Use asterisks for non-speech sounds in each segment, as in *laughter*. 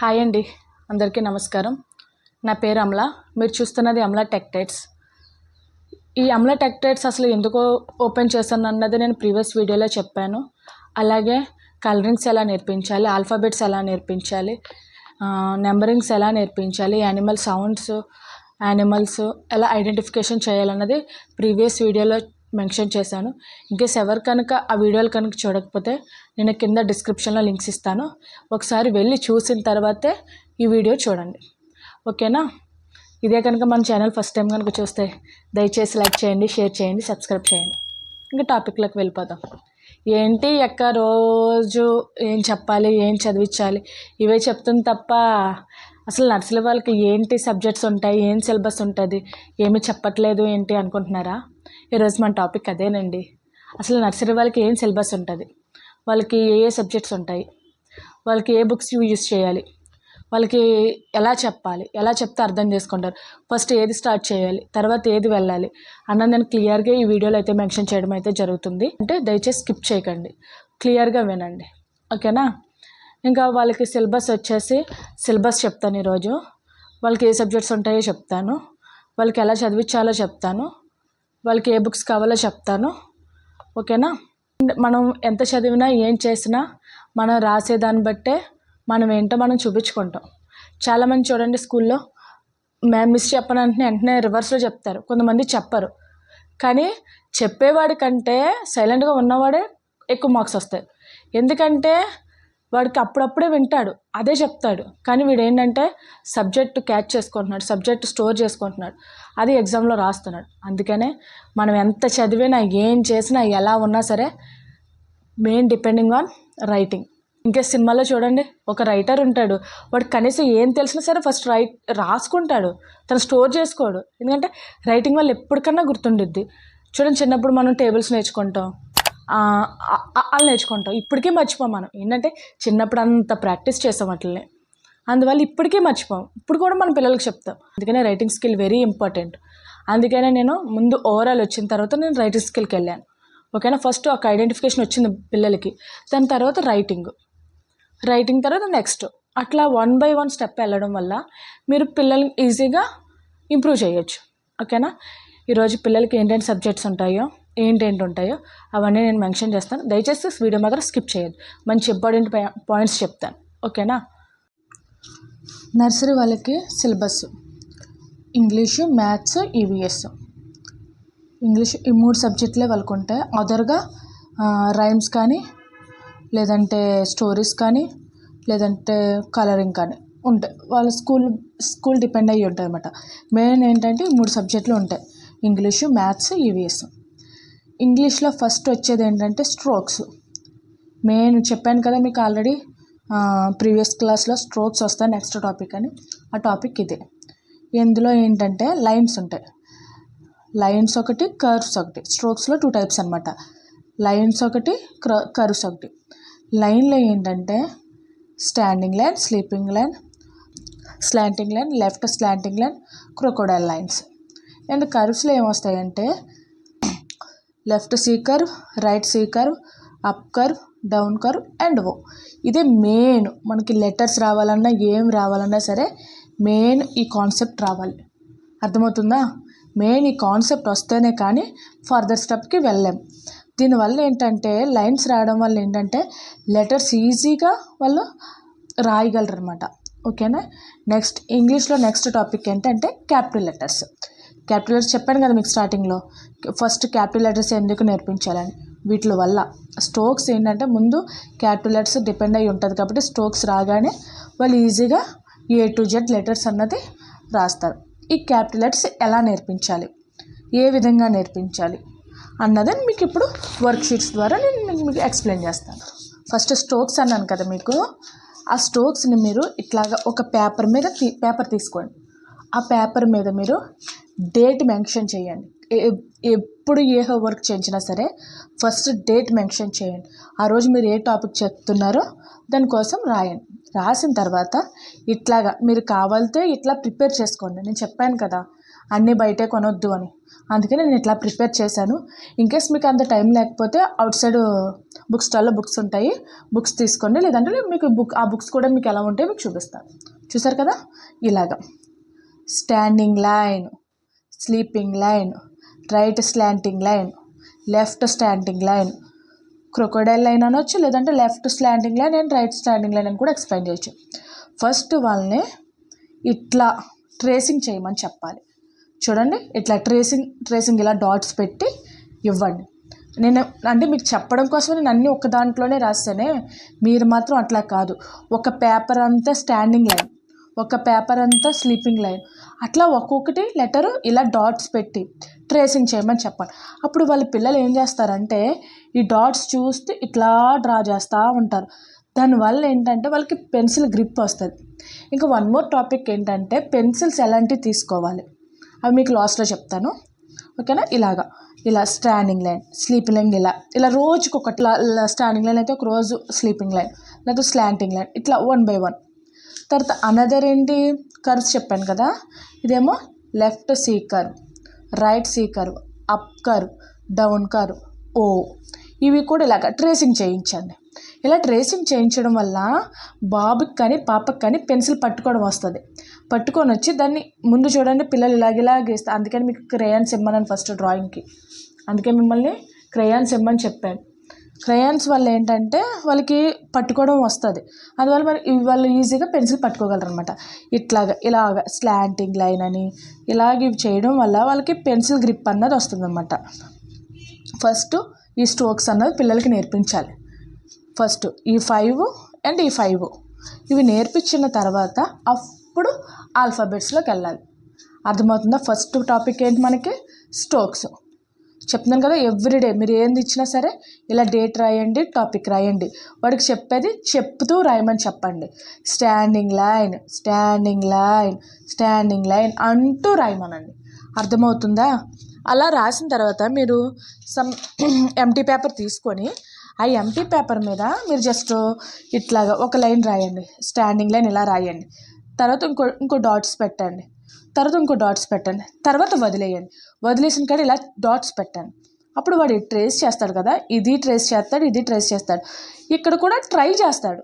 Hi అండి. అందరికీ నమస్కారం. నా పేరు అమల. మీరు చూస్తున్నది అమల టెక్టైట్స్ ఈ అమల టెక్టైట్స్ అసలు ఎందుకు ఓపెన్ చేశాను అన్నది నేను ప్రీవియస్ వీడియోలో చెప్పాను. అలాగే కలరింగ్స్ ఎలా నేర్పించాలి ఆల్ఫాబెట్స్ ఎలా నేర్పించాలి నెంబరింగ్స్ ఎలా నేర్పించాలి యానిమల్ సౌండ్స్ యానిమల్స్ ఎలా ఐడెంటిఫికేషన్ చేయాలన్నది ప్రీవియస్ వీడియోలో మెన్షన్ చేశాను. ఇంకేస్ ఎవరు కనుక ఆ వీడియోలు కనుక చూడకపోతే నేను కింద డిస్క్రిప్షన్లో లింక్స్ ఇస్తాను. ఒకసారి వెళ్ళి చూసిన తర్వాతే ఈ వీడియో చూడండి. ఓకేనా ఇదే కనుక మన ఛానల్ ఫస్ట్ టైం కనుక చూస్తే దయచేసి లైక్ చేయండి షేర్ చేయండి సబ్స్క్రైబ్ చేయండి. ఇంకా టాపిక్లోకి వెళ్ళిపోదాం. ఏంటి ఎక్క రోజు? ఏం చెప్పాలి? ఏం చదివించాలి? ఇవే చెప్తుంది తప్ప అసలు నర్సుల వాళ్ళకి ఏంటి సబ్జెక్ట్స్ ఉంటాయి? ఏం సిలబస్ ఉంటుంది? ఏమి చెప్పట్లేదు ఏంటి అనుకుంటున్నారా? ఈరోజు మన టాపిక్ అదేనండి. అసలు నర్సరీ వాళ్ళకి ఏం సిలబస్ ఉంటుంది? వాళ్ళకి ఏ ఏ సబ్జెక్ట్స్ ఉంటాయి? వాళ్ళకి ఏ బుక్స్ యూజ్ చేయాలి? వాళ్ళకి ఎలా చెప్పాలి? ఎలా చెప్తే అర్థం చేసుకుంటారు? ఫస్ట్ ఏది స్టార్ట్ చేయాలి? తర్వాత ఏది వెళ్ళాలి? అన్నది నేను క్లియర్గా ఈ వీడియోలో అయితే మెన్షన్ చేయడం అయితే జరుగుతుంది. అంటే దయచేసి స్కిప్ చేయకండి. క్లియర్గా వినండి. ఓకేనా? ఇంకా వాళ్ళకి సిలబస్ వచ్చేసి సిలబస్ చెప్తాను ఈరోజు. వాళ్ళకి ఏ సబ్జెక్ట్స్ ఉంటాయో చెప్తాను. వాళ్ళకి ఎలా చదివించాలో చెప్తాను. వాళ్ళకి ఏ బుక్స్ కావాలో చెప్తాను. ఓకేనా? మనం ఎంత చదివినా ఏం చేసినా మనం రాసేదాన్ని బట్టే మనం ఏంటో మనం చూపించుకుంటాం. చాలామంది చూడండి స్కూల్లో మ్యామ్ మిస్ చెప్పను అంటే వెంటనే రివర్స్లో చెప్తారు. కొంతమంది చెప్పరు. కానీ చెప్పేవాడి కంటే సైలెంట్గా ఉన్నవాడే ఎక్కువ మార్క్స్ వస్తాయి. ఎందుకంటే వాడికి అప్పుడప్పుడే వింటాడు అదే చెప్తాడు. కానీ వీడు ఏంటంటే సబ్జెక్ట్ క్యాచ్ చేసుకుంటున్నాడు సబ్జెక్ట్ స్టోర్ చేసుకుంటున్నాడు అది ఎగ్జామ్లో రాస్తున్నాడు. అందుకనే మనం ఎంత చదివినా ఏం చేసినా ఎలా ఉన్నా సరే మెయిన్ డిపెండింగ్ ఆన్ రైటింగ్. ఇంకే సినిమాలో చూడండి ఒక రైటర్ ఉంటాడు వాడు కనీసం ఏం తెలిసినా సరే ఫస్ట్ రైట్ రాసుకుంటాడు తను స్టోర్ చేసుకోడు. ఎందుకంటే రైటింగ్ వల్ల ఎప్పటికన్నా గుర్తుండిద్ది. చూడండి చిన్నప్పుడు మనం టేబుల్స్ నేర్చుకుంటాం వాళ్ళు నేర్చుకుంటాం. ఇప్పటికీ మర్చిపోం మనం. ఏంటంటే చిన్నప్పుడు అంత ప్రాక్టీస్ చేసాం వాటిని అందువల్ల ఇప్పటికీ మర్చిపోం. ఇప్పుడు కూడా మన పిల్లలకు చెప్తాం. అందుకనే రైటింగ్ స్కిల్ వెరీ ఇంపార్టెంట్ అందుకనే నేను ముందు ఓవరాల్ వచ్చిన తర్వాత నేను రైటింగ్ స్కిల్కి వెళ్ళాను. ఓకేనా? ఫస్ట్ ఒక ఐడెంటిఫికేషన్ వచ్చింది పిల్లలకి. దాని తర్వాత రైటింగ్ రైటింగ్ తర్వాత నెక్స్ట్ అట్లా వన్ బై వన్ స్టెప్ వెళ్ళడం వల్ల మీరు పిల్లల్ని ఈజీగా ఇంప్రూవ్ చేయొచ్చు. ఓకేనా? ఈరోజు పిల్లలకి ఏంటంటే సబ్జెక్ట్స్ ఉంటాయో ఏంటేంటి ఉంటాయో అవన్నీ నేను మెన్షన్ చేస్తాను. దయచేసి వీడియో మాత్రం స్కిప్ చేయొద్దు. మంచి ఇంపార్టెంట్ పాయింట్స్ చెప్తాను. ఓకేనా? నర్సరీ వాళ్ళకి syllabus English maths EVS English ఈ మూడు సబ్జెక్టులే వాళ్ళకు ఉంటాయి అదర్గా రైమ్స్ కానీ లేదంటే స్టోరీస్ కానీ లేదంటే కలరింగ్ కానీ ఉంటాయి. వాళ్ళ స్కూల్ స్కూల్ డిపెండ్ అయ్యి ఉంటాయి అనమాట మెయిన్ ఏంటంటే ఈ మూడు సబ్జెక్టులు ఉంటాయి. ఇంగ్లీషు మ్యాథ్స్ ఈవీఎస్ ఇంగ్లీష్లో ఫస్ట్ వచ్చేది ఏంటంటే స్ట్రోక్స్. మెయిన్ చెప్పాను కదా మీకు ఆల్రెడీ ప్రీవియస్ క్లాస్లో స్ట్రోక్స్ వస్తాయి నెక్స్ట్ టాపిక్ అని. ఆ టాపిక్ ఇదే. ఇందులో ఏంటంటే లైన్స్ ఉంటాయి. లైన్స్ ఒకటి కర్వ్స్ ఒకటి. స్ట్రోక్స్లో టూ టైప్స్ అనమాట లైన్స్ ఒకటి కర్వ్స్ ఒకటి. లైన్లో ఏంటంటే standing line sleeping line slanting line left slanting line crocodile lines. And కర్వ్స్లో ఏమొస్తాయంటే left C curve right C curve up curve down curve and O. ఇదే మెయిన్. మనకి లెటర్స్ రావాలన్నా ఏం రావాలన్నా సరే మెయిన్ ఈ కాన్సెప్ట్ రావాలి. అర్థమవుతుందా? మెయిన్ ఈ కాన్సెప్ట్ వస్తేనే కానీ ఫర్దర్ స్టెప్కి వెళ్ళాం దీనివల్ల ఏంటంటే లైన్స్ రావడం వల్ల ఏంటంటే లెటర్స్ ఈజీగా వాళ్ళు రాయగలరు అనమాట ఓకేనా? నెక్స్ట్ ఇంగ్లీష్లో నెక్స్ట్ టాపిక్ ఏంటంటే క్యాపిటల్ లెటర్స్. క్యాపిటల్ లెటర్స్ చెప్పాను కదా మీకు స్టార్టింగ్లో. ఫస్ట్ క్యాపిటల్ లెటర్స్ ఎందుకు నేర్పించాలని? వీటి వల్ల. స్ట్రోక్స్ ఏంటంటే ముందు క్యాపిటల్ లెటర్స్ డిపెండ్ అయి ఉంటుంది కాబట్టి స్ట్రోక్స్ రాగానే వాళ్ళు ఈజీగా ఏ టు జెడ్ లెటర్స్ అన్నది రాస్తారు. ఈ క్యాపిటల్ లెటర్స్ ఎలా నేర్పించాలి? ఏ విధంగా నేర్పించాలి? అన్నది మీకు ఇప్పుడు వర్క్షీట్స్ ద్వారా నేను మీకు ఎక్స్ప్లెయిన్ చేస్తాను. ఫస్ట్ స్ట్రోక్స్ అన్నాను కదా మీకు. ఆ స్ట్రోక్స్ని మీరు ఇట్లాగా ఒక పేపర్ మీద తీ పేపర్ తీసుకోండి. ఆ పేపర్ మీద మీరు డేట్ మెన్షన్ చేయండి. ఎప్పుడు ఏ వర్క్ చేయించినా సరే ఫస్ట్ డేట్ మెన్షన్ చేయండి. ఆ రోజు మీరు ఏ టాపిక్ చెప్తున్నారో దానికోసం రాయండి. రాసిన తర్వాత ఇట్లాగా మీరు కావాలితే ఇట్లా ప్రిపేర్ చేసుకోండి. నేను చెప్పాను కదా అన్నీ బయటే కొనొద్దు అని. అందుకే నేను ఇట్లా ప్రిపేర్ చేశాను. ఇన్కేస్ మీకు అంత టైం లేకపోతే అవుట్ సైడ్ బుక్ స్టాల్లో బుక్స్ ఉంటాయి బుక్స్ తీసుకోండి. లేదంటే మీకు బుక్ ఆ బుక్స్ కూడా మీకు ఎలా ఉంటాయో మీకు చూపిస్తాను. చూసారు కదా? ఇలాగా. Standing line sleeping line right slanting line left standing line. Crocodile line అనొచ్చు లేదంటే left slanting line and right standing line అని కూడా ఎక్స్ప్లెయిన్ చేయొచ్చు. ఫస్ట్ వాళ్ళని ఇట్లా ట్రేసింగ్ చేయమని చెప్పాలి. చూడండి ఇట్లా ట్రేసింగ్ ట్రేసింగ్ ఇలా డాట్స్ పెట్టి ఇవ్వండి. నేను అంటే మీకు చెప్పడం కోసం నేను అన్నీ ఒక దాంట్లోనే రాస్తానే మీరు మాత్రం అట్లా కాదు. ఒక పేపర్ అంతా స్టాండింగ్ లైన్. ఒక పేపర్ అంతా స్లీపింగ్ లైన్. అట్లా ఒక్కొక్కటి లెటరు ఇలా డాట్స్ పెట్టి ట్రేసింగ్ చేయమని చెప్పాలి. అప్పుడు వాళ్ళ పిల్లలు ఏం చేస్తారంటే ఈ డాట్స్ చూస్తే ఇట్లా డ్రా చేస్తూ ఉంటారు. దానివల్ల ఏంటంటే వాళ్ళకి పెన్సిల్ గ్రిప్ వస్తుంది. ఇంకా వన్ మోర్ టాపిక్ ఏంటంటే పెన్సిల్స్ ఎలాంటివి తీసుకోవాలి? అవి మీకు లాస్ట్లో చెప్తాను. ఓకేనా? ఇలాగా. ఇలా స్టాండింగ్ లైన్ స్లీపింగ్ లైన్ ఇలా. ఇలా రోజుకి ఒకటి స్టాండింగ్ లైన్ అయితే ఒక రోజు స్లీపింగ్ లైన్ లేకపోతే స్లాంటింగ్ లైన్. ఇట్లా వన్ బై వన్. తర్వాత అనదర్ ఏంటి? కర్వ్స్ చెప్పాను కదా. ఇదేమో left C curve right C curve up curve down curve O ఇవి కూడా ఇలాగ ట్రేసింగ్ చేయించండి. ఇలా ట్రేసింగ్ చేయించడం వల్ల బాబుకి కానీ పాపకి కానీ పెన్సిల్ పట్టుకోవడం వస్తుంది. పట్టుకొని వచ్చి దాన్ని ముందు చూడండి పిల్లలు ఇలాగిలా గీస్తారు అందుకని మీకు క్రేయాన్స్ ఇమ్మన్నాను ఫస్ట్ డ్రాయింగ్కి అందుకే మిమ్మల్ని క్రేయాన్స్ ఇమ్మని చెప్పాను. క్రయాన్స్ వల్ల ఏంటంటే వాళ్ళకి పట్టుకోవడం వస్తుంది. అందువల్ల మరి ఇవి వాళ్ళు ఈజీగా పెన్సిల్ పట్టుకోగలరు అనమాట ఇట్లాగా ఇలాగ స్లాంటింగ్ లైన్ అని ఇలాగ ఇవి చేయడం వల్ల వాళ్ళకి పెన్సిల్ గ్రిప్ అన్నది వస్తుందన్నమాట ఫస్ట్ ఈ స్ట్రోక్స్ అన్నది పిల్లలకి నేర్పించాలి. ఫస్ట్ ఈ ఫైవ్ అండ్ ఈ ఫైవ్. ఇవి నేర్పించిన తర్వాత అప్పుడు ఆల్ఫాబెట్స్లోకి వెళ్ళాలి. అర్థమవుతుందా? ఫస్ట్ టాపిక్ ఏంటి మనకి? స్ట్రోక్స్. చెప్తున్నాను కదా ఎవ్రీడే మీరు ఏంది ఇచ్చినా సరే ఇలా డేట్ రాయండి టాపిక్ రాయండి. వాడికి చెప్పేది చెప్తూ రాయమని చెప్పండి. Standing line standing line standing line అంటూ రాయమనండి. అర్థమవుతుందా? అలా రాసిన తర్వాత మీరు సమ్ ఎంటీ పేపర్ తీసుకొని ఆ ఎంటీ పేపర్ మీద మీరు జస్ట్ ఇట్లాగా ఒక లైన్ రాయండి. స్టాండింగ్ లైన్ ఇలా రాయండి. తర్వాత ఇంకో ఇంకో డాట్స్ పెట్టండి. తర్వాత ఇంకో డాట్స్ పెట్టండి. తర్వాత వదిలేయండి. వదిలేసిన కాడ ఇలా డాట్స్ పెట్టండి. అప్పుడు వాడు ట్రేస్ చేస్తాడు కదా ఇది ట్రేస్ చేస్తాడు ఇది ట్రేస్ చేస్తాడు. ఇక్కడ కూడా ట్రై చేస్తాడు.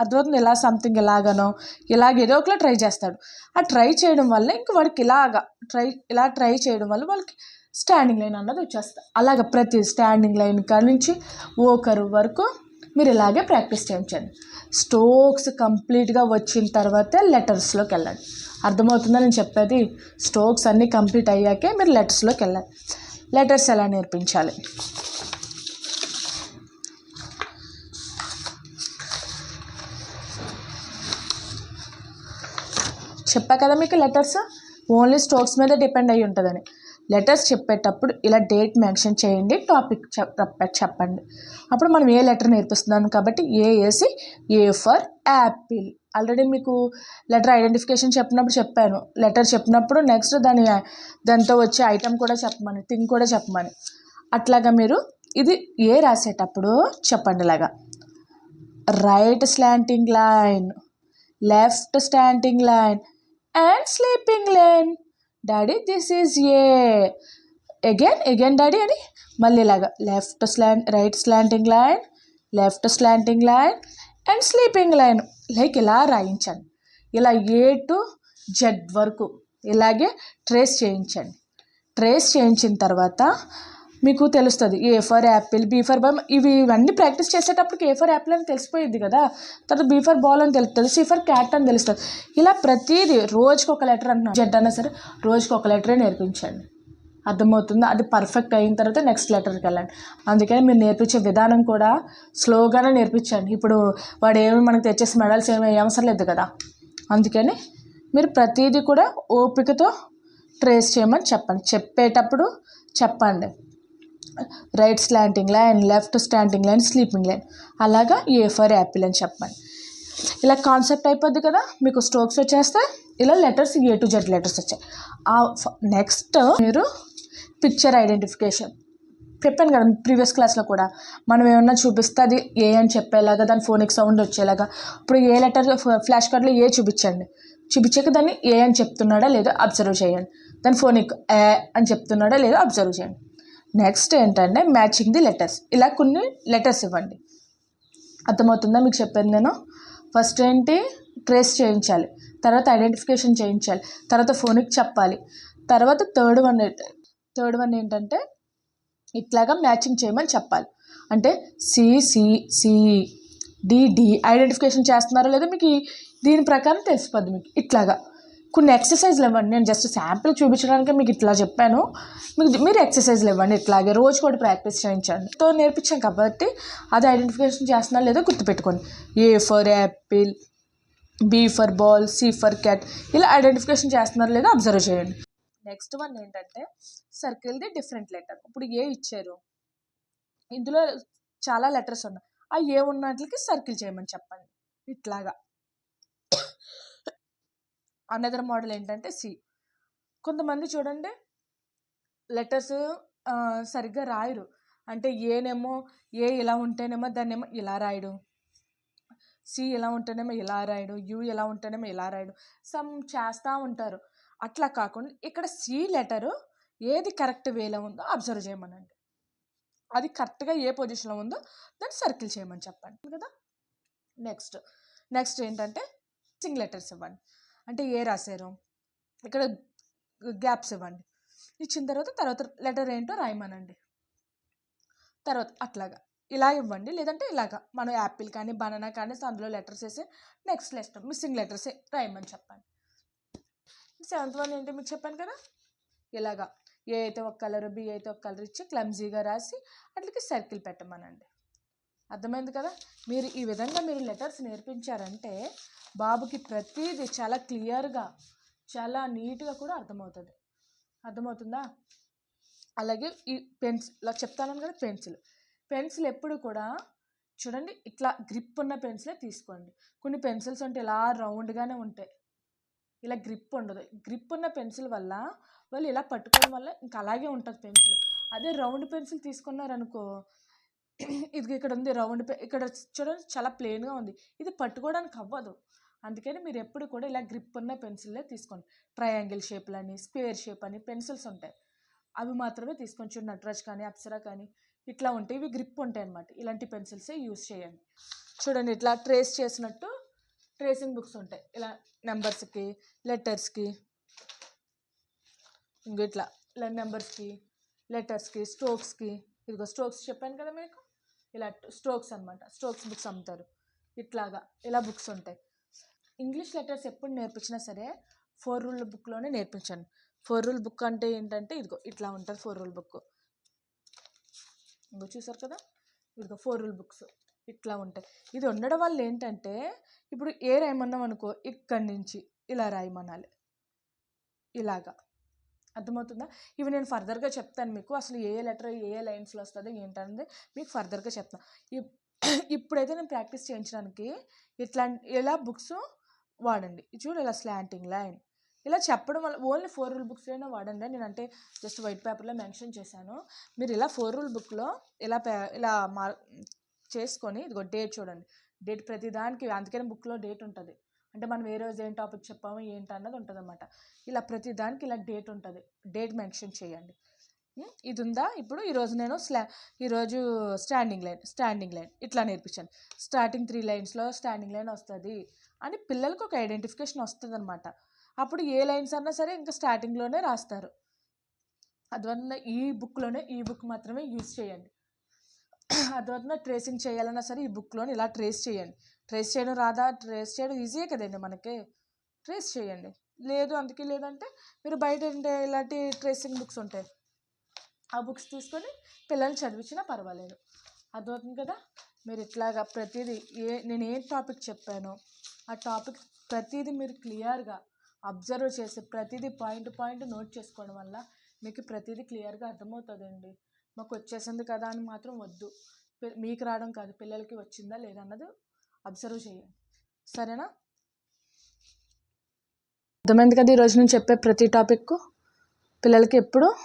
అర్థమవుతుంది? ఇలా సంథింగ్ ఎలాగనో ఇలాగ ఏదో ఒకలా ట్రై చేస్తాడు. ఆ ట్రై చేయడం వల్ల ఇంక వాడికి ఇలాగా ట్రై ఇలా ట్రై చేయడం వల్ల వాళ్ళకి స్టాండింగ్ లైన్ అన్నది వచ్చేస్తుంది. అలాగ ప్రతి స్టాండింగ్ లైన్ కాడ నుంచి ఓకరు వరకు మీరు ఇలాగే ప్రాక్టీస్ చేయించండి. స్ట్రోక్స్ కంప్లీట్గా వచ్చిన తర్వాతే లెటర్స్లోకి వెళ్ళండి. అర్థమవుతుందా నేను చెప్పేది? స్ట్రోక్స్ అన్నీ కంప్లీట్ అయ్యాకే మీరు లెటర్స్లోకి వెళ్ళాలి లెటర్స్ ఎలా నేర్పించాలి? చెప్పా కదా మీకు లెటర్స్? ఓన్లీ స్ట్రోక్స్ మీద డిపెండ్ అయ్యి ఉంటుందని. లెటర్స్ చెప్పేటప్పుడు ఇలా డేట్ మెన్షన్ చేయండి టాపిక్ చెప్పండి. అప్పుడు మనం ఏ లెటర్ నేర్పిస్తున్నాను కాబట్టి ఏ వేసి ఏ ఫర్ యాపిల్. ఆల్రెడీ మీకు లెటర్ ఐడెంటిఫికేషన్ చెప్పినప్పుడు చెప్పాను. లెటర్ చెప్పినప్పుడు నెక్స్ట్ దాని దాంతో వచ్చే ఐటెం కూడా చెప్పమని థింగ్ కూడా చెప్పమని. అట్లాగా మీరు ఇది ఏ రాసేటప్పుడు చెప్పండి ఇలాగా. Right slanting line left standing line and sleeping line. Daddy this is A again again daddy అని మళ్ళీ ఇలాగా left slant right slanting line left slanting line and sleeping line like ఇలా రాయించండి. ఇలా ఏ టు జెడ్ వరకు ఇలాగే ట్రేస్ చేయించండి. Trace చేయించిన తర్వాత మీకు తెలుస్తుంది. A for apple B for bum ఇవి ఇవన్నీ ప్రాక్టీస్ చేసేటప్పటికి ఏ ఫర్ యాపిల్ అని తెలిసిపోయింది కదా. తర్వాత బీ ఫర్ బాల్ అని తెలుస్తుంది సి ఫర్ క్యాట్ అని తెలుస్తుంది. ఇలా ప్రతిదీ రోజుకి ఒక లెటర్ అంటున్నాను జెడ్ అన్నా సరే రోజుకి ఒక లెటరే నేర్పించండి. అర్థమవుతుందా? అది పర్ఫెక్ట్ అయిన తర్వాత నెక్స్ట్ లెటర్కి వెళ్ళండి. అందుకని మీరు నేర్పించే విధానం కూడా స్లోగానే నేర్పించండి. ఇప్పుడు వాడు ఏమి మనకు తెచ్చేసి మెడల్స్ ఏమి అవసరం లేదు కదా. అందుకని మీరు ప్రతిదీ కూడా ఓపికతో ట్రేస్ చేయమని చెప్పండి. చెప్పేటప్పుడు చెప్పండి. Right slanting line left standing line sleeping line అలాగా ఏ ఫర్ యాపిల్ అని చెప్పండి. ఇలా కాన్సెప్ట్ అయిపోద్ది కదా? మీకు స్ట్రోక్స్ వచ్చేస్తే ఇలా letters A to Z letters వచ్చాయి. ఆ నెక్స్ట్ మీరు పిక్చర్ ఐడెంటిఫికేషన్ చెప్పాను కదా ప్రీవియస్ క్లాస్లో కూడా. మనం ఏమన్నా చూపిస్తే అది ఏ అని చెప్పేలాగా దాని ఫోనిక్ సౌండ్ వచ్చేలాగా. ఇప్పుడు ఏ లెటర్ ఫ్లాష్ కార్డ్లో ఏ చూపించండి. చూపించాక దాన్ని ఏ అని చెప్తున్నాడా? లేదా అబ్జర్వ్ చేయండి. దాని ఫోనిక్ ఏ అని చెప్తున్నాడా? లేదా అబ్జర్వ్ చేయండి. నెక్స్ట్ ఏంటంటే మ్యాచింగ్ ది లెటర్స్. ఇలా కొన్ని లెటర్స్ ఇవ్వండి. అర్థమవుతుందా మీకు చెప్పాను నేను? ఫస్ట్ ఏంటి? ట్రేస్ చేయించాలి. తర్వాత ఐడెంటిఫికేషన్ చేయించాలి. తర్వాత ఫోన్కి చెప్పాలి. తర్వాత థర్డ్ వన్ థర్డ్ వన్ ఏంటంటే ఇట్లాగా మ్యాచింగ్ చేయమని చెప్పాలి. అంటే సి డిడి ఐడెంటిఫికేషన్ చేస్తున్నారో లేదో మీకు దీని ప్రకారం తెలిసిపోద్ది మీకు. ఇట్లాగా. కొన్ని ఎక్సర్సైజ్లు ఇవ్వండి. నేను జస్ట్ శాంపుల్ చూపించడానికి మీకు ఇట్లా చెప్పాను. మీకు మీరు ఎక్సర్సైజ్లు ఇవ్వండి ఇట్లాగే. రోజు కూడా ప్రాక్టీస్ చేయించండి. తో నేర్పించాం కాబట్టి అది ఐడెంటిఫికేషన్ చేస్తున్నా లేదో గుర్తుపెట్టుకోండి. A for apple B for ball C for cat ఇలా ఐడెంటిఫికేషన్ చేస్తున్నారు లేదో అబ్జర్వ్ చేయండి. నెక్స్ట్ వన్ ఏంటంటే సర్కిల్ది డిఫరెంట్ లెటర్ ఇప్పుడు ఏ ఇచ్చారు? ఇందులో చాలా లెటర్స్ ఉన్నాయి. ఆ ఏ ఉన్నట్లకి సర్కిల్ చేయమని చెప్పండి. ఇట్లాగా. అనదర్ మోడల్ ఏంటంటే సి కొంతమంది చూడండి లెటర్స్ సరిగ్గా రాయరు. అంటే ఏనేమో ఏ ఇలా ఉంటేనేమో దాన్నేమో ఇలా రాయడు. సి ఎలా ఉంటేనేమో ఇలా రాయడు. యు ఎలా ఉంటేనేమో ఇలా రాయడు. సమ్ చేస్తూ ఉంటారు. అట్లా కాకుండా ఇక్కడ సి లెటరు ఏది కరెక్ట్ వేలో ఉందో అబ్జర్వ్ చేయమనండి. అది కరెక్ట్గా ఏ పొజిషన్లో ఉందో దాన్ని సర్కిల్ చేయమని చెప్పండి. కదా? నెక్స్ట్ నెక్స్ట్ ఏంటంటే సింగ్ లెటర్స్ ఇవ్వండి. అంటే ఏ రాశారు? ఇక్కడ గ్యాప్స్ ఇవ్వండి. ఇచ్చిన తర్వాత తర్వాత లెటర్ ఏంటో రాయమనండి. తర్వాత అట్లాగా. ఇలా ఇవ్వండి. లేదంటే ఇలాగా. మనం యాపిల్ కానీ బనానా కానీ అందులో లెటర్స్ వేసి నెక్స్ట్ లెటర్ మిస్సింగ్ లెటర్స్ రాయమని చెప్పండి. సెవెంత్ వన్ ఏంటి మీకు చెప్పాను కదా? ఇలాగా. ఏ అయితే ఒక కలర్ బి అయితే ఒక కలర్ ఇచ్చి క్లమ్జీగా రాసి అట్లకి సర్కిల్ పెట్టమనండి. అర్థమైంది కదా? మీరు ఈ విధంగా మీరు లెటర్స్ నేర్పించారంటే బాబుకి ప్రతిదీ చాలా క్లియర్గా చాలా నీట్గా కూడా అర్థమవుతుంది. అర్థమవుతుందా? అలాగే ఈ పెన్సిల్ ఇలా చెప్తాను కదా పెన్సిల్. పెన్సిల్ ఎప్పుడు కూడా చూడండి ఇట్లా గ్రిప్ ఉన్న పెన్సిలే తీసుకోండి. కొన్ని పెన్సిల్స్ ఉంటే ఇలా రౌండ్గానే ఉంటాయి. ఇలా గ్రిప్ ఉండదు. గ్రిప్ ఉన్న పెన్సిల్ వల్ల వాళ్ళు ఇలా పట్టుకోవడం వల్ల ఇంకా అలాగే ఉంటుంది పెన్సిల్. అదే రౌండ్ పెన్సిల్ తీసుకున్నారనుకో ఇది ఇక్కడ ఉంది రౌండ్ ఇక్కడ చూడండి చాలా ప్లెయిన్గా ఉంది. ఇది పట్టుకోవడానికి అవ్వదు. అందుకని మీరు ఎప్పుడు కూడా ఇలా గ్రిప్ ఉన్న పెన్సిల్లే తీసుకోండి. ట్రయాంగిల్ షేప్లు అని స్క్వేర్ షేప్ అని పెన్సిల్స్ ఉంటాయి. అవి మాత్రమే తీసుకొని చూడండి. నటరాజ్ కానీ అప్సరా కానీ ఇట్లా ఉంటాయి ఇవి గ్రిప్ ఉంటాయి అన్నమాట. ఇలాంటి పెన్సిల్సే యూస్ చేయండి. చూడండి ఇట్లా ట్రేస్ చేసినట్టు ట్రేసింగ్ బుక్స్ ఉంటాయి. ఇలా నెంబర్స్కి లెటర్స్కి ఇంక ఇట్లా ఇలా నెంబర్స్కి లెటర్స్కి స్ట్రోక్స్కి. ఇదిగో స్ట్రోక్స్ చెప్పాను కదా మీకు? ఇలా స్ట్రోక్స్ అనమాట స్ట్రోక్స్ బుక్స్ అమ్ముతారు. ఇట్లాగా. ఇలా బుక్స్ ఉంటాయి. ఇంగ్లీష్ లెటర్స్ ఎప్పుడు నేర్పించినా సరే ఫోర్ రూల్ బుక్లోనే నేర్పించండి ఫోర్ రూల్ బుక్ అంటే ఏంటంటే ఇదిగో ఇట్లా ఉంటుంది ఫోర్ రూల్ బుక్ ఇంకో చూసారు కదా? ఇదిగో ఫోర్ రూల్ బుక్స్. ఇట్లా ఉంటాయి. ఇది ఉండడం వల్ల ఏంటంటే ఇప్పుడు ఏ రాయమన్నాం అనుకో ఇక్కడి నుంచి ఇలా రాయమనాలి. ఇలాగా. అర్థమవుతుందా? ఇవి నేను ఫర్దర్గా చెప్తాను మీకు. అసలు ఏ లెటర్ ఏ ఏ లైన్స్లో వస్తుందో ఏంటనేది మీకు ఫర్దర్గా చెప్తాను ఇప్- *clears throat* ఇప్పుడైతే నేను ప్రాక్టీస్ చేయించడానికి ఇట్లా ఇలా బుక్స్ వాడండి. చూడు ఇలా స్లాంటింగ్ లైన్. ఇలా చెప్పడం వల్ల ఓన్లీ ఫోర్ రూల్ బుక్స్లోనే వాడండి. నేను అంటే జస్ట్ వైట్ పేపర్లో మెన్షన్ చేశాను. మీరు ఇలా ఫోర్ రూల్ బుక్లో ఇలా పే- ఇలా మార్ చేసుకొని ఇదిగో డేట్ చూడండి. డేట్ ప్రతి దానికి అందుకని బుక్లో డేట్ ఉంటుంది. అంటే మనం ఏ రోజు ఏం టాపిక్ చెప్పాము ఏంటి అన్నది ఉంటుంది అనమాట ఇలా ప్రతి దానికి ఇలా డేట్ ఉంటుంది. డేట్ మెన్షన్ చేయండి. ఇది ఉందా ఇప్పుడు ఈరోజు నేను స్లా ఈరోజు స్టాండింగ్ లైన్ స్టాండింగ్ లైన్ ఇట్లా నేర్పించాను. స్టార్టింగ్ త్రీ లైన్స్లో స్టాండింగ్ లైన్ వస్తుంది అని పిల్లలకు ఒక ఐడెంటిఫికేషన్ వస్తుంది అనమాట అప్పుడు ఏ లైన్స్ అన్నా సరే ఇంకా స్టార్టింగ్లోనే రాస్తారు. అందువల్ల ఈ బుక్లోనే ఈ బుక్ మాత్రమే యూజ్ చేయండి. అందువల్ల ట్రేసింగ్ చేయాలన్నా సరే ఈ బుక్లోనే ఇలా ట్రేస్ చేయండి. ట్రేస్ చేయడం రాదా? ట్రేస్ చేయడం ఈజీయే కదండి మనకి. ట్రేస్ చేయండి. లేదు అందుకే లేదంటే మీరు బయట ఉండే ఇలాంటి ట్రేసింగ్ బుక్స్ ఉంటాయి. ఆ బుక్స్ తీసుకొని పిల్లల్ని చదివించినా పర్వాలేదు. అర్థమవుతుంది కదా? మీరు ఇట్లాగా ప్రతిదీ ఏ నేను ఏ టాపిక్ చెప్పానో ఆ టాపిక్ ప్రతిదీ మీరు క్లియర్గా అబ్జర్వ్ చేసి ప్రతిదీ పాయింట్ పాయింట్ నోట్ చేసుకోవడం వల్ల మీకు ప్రతిదీ క్లియర్గా అర్థమవుతుందండి. మాకు వచ్చేసింది కదా అని మాత్రం వద్దు. మీకు రావడం కాదు. పిల్లలకి వచ్చిందా లేదా అన్నది అబ్జర్వ్ చేయండి సరేనా? అర్థమైంది కదా ఈరోజు నేను చెప్పే ప్రతి టాపిక్ పిల్లలకి ఎప్పుడు?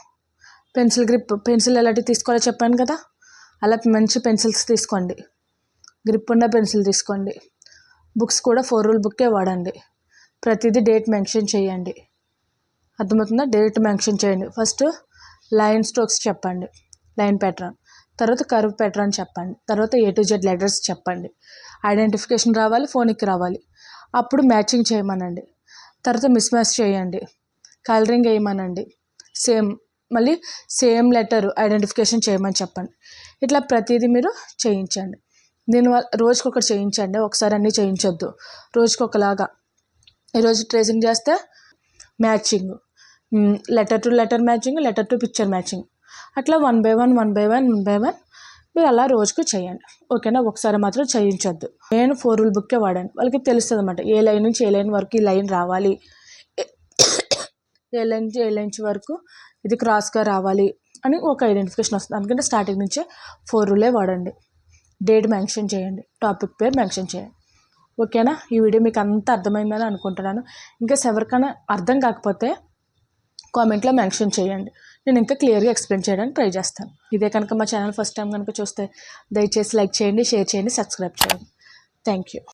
పెన్సిల్ గ్రిప్ పెన్సిల్ ఎలాంటివి తీసుకోవాలో చెప్పాను కదా? అలా మంచి పెన్సిల్స్ తీసుకోండి. గ్రిప్ ఉన్న పెన్సిల్ తీసుకోండి. బుక్స్ కూడా ఫోర్ రూల్ బుక్కే వాడండి. ప్రతిదీ డేట్ మెన్షన్ చేయండి. అర్థమవుతుందా? డేట్ మెన్షన్ చేయండి. ఫస్ట్ లైన్ స్ట్రోక్స్ చెప్పండి. Line pattern. తర్వాత కర్వ్ ప్యాటర్న్ చెప్పండి. తర్వాత ఏ టు జెడ్ లెటర్స్ చెప్పండి. ఐడెంటిఫికేషన్ రావాలి ఫోన్కి రావాలి. అప్పుడు మ్యాచింగ్ చేయమనండి. తర్వాత మిస్ మ్యాచ్ చేయండి. కలరింగ్ వేయమనండి. సేమ్ మళ్ళీ సేమ్ లెటర్ ఐడెంటిఫికేషన్ చేయమని చెప్పండి. ఇట్లా ప్రతిదీ మీరు చేయించండి. దీనివల్ల రోజుకొకటి చేయించండి. ఒకసారి అన్నీ చేయించొద్దు. రోజుకొకలాగా. ఈరోజు ట్రేసింగ్ చేస్తే matching letter to letter matching letter to picture matching అట్లా one by one one by one one by one. మీరు అలా రోజుకు చేయండి. ఓకేనా? ఒకసారి మాత్రం చేయించొద్దు. నేను ఫోర్ రూల్ బుక్కే వాడాను. వాళ్ళకి తెలుస్తుంది అనమాట ఏ లైన్ నుంచి ఏ లైన్ వరకు ఈ లైన్ రావాలి. ఏ లైన్ నుంచి ఏ లైన్ వరకు ఇది క్రాస్గా రావాలి అని ఒక ఐడెంటిఫికేషన్ వస్తుంది. అందుకంటే స్టార్టింగ్ నుంచే ఫోర్ రూలే వాడండి. డేట్ మెన్షన్ చేయండి. టాపిక్ పేరు మెన్షన్ చేయండి. ఓకేనా? ఈ వీడియో మీకు అంత అర్థమైందని అనుకుంటున్నాను. ఇంకా ఎవరికైనా అర్థం కాకపోతే కామెంట్లో మెన్షన్ చేయండి. నేను ఇంకా క్లియర్గా ఎక్స్ప్లెయిన్ చేయడానికి ట్రై చేస్తాను. ఇదే కనుక మా ఛానల్ ఫస్ట్ టైం కనుక చూస్తే దయచేసి లైక్ చేయండి షేర్ చేయండి సబ్స్క్రైబ్ చేయండి. Thank you.